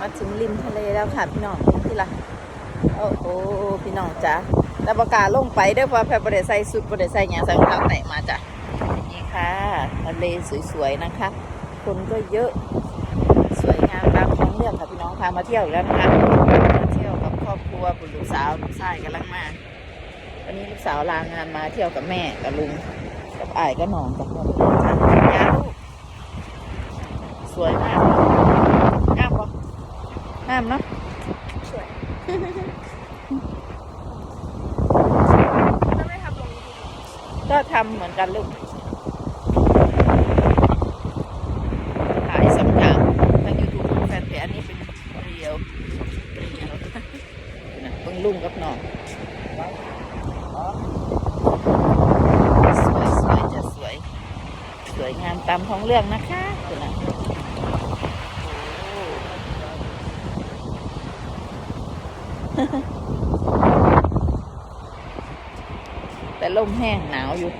มาถึงริมทะเลแล้วค่ะพี่น้องที่ละโอ้โหพี่น้องจ้ะแล้วประกาศลงไปเด้วยเพราแพรบริใส่สุดบริใส่หยางใส่รองเท้าแตะมาจ้ะนี่ค่ะทะเลสวยๆนะคะ คนก็เยอะสวยงามตามท้องเรื่องค่ะพี่น้องพามาเที่ยวแล้วนะคะมาเที่ยวกับครอบครัวบุตรลูกสาวลูกชายกำลังมาวันนี้ลูกสาวลางานมาเที่ยวกับแม่กับลุงกับอ้ายก็นอนกับพ่อจ้ะยาลูกสวยมาก งามเนาะสวยถ้าไม่ทำลงยูทูบก็ทำเหมือนกันลูกขายสองอย่างทางยูทูบแฟนเพจอันนี้เป็นเรียวเรียวนะเพิ่งลุงกับน้องสวยสวยจะสวย สวยงามตามท้องเรื่องนะคะคุณนะโอ้ แต่ลมแห้งหนาวอยู่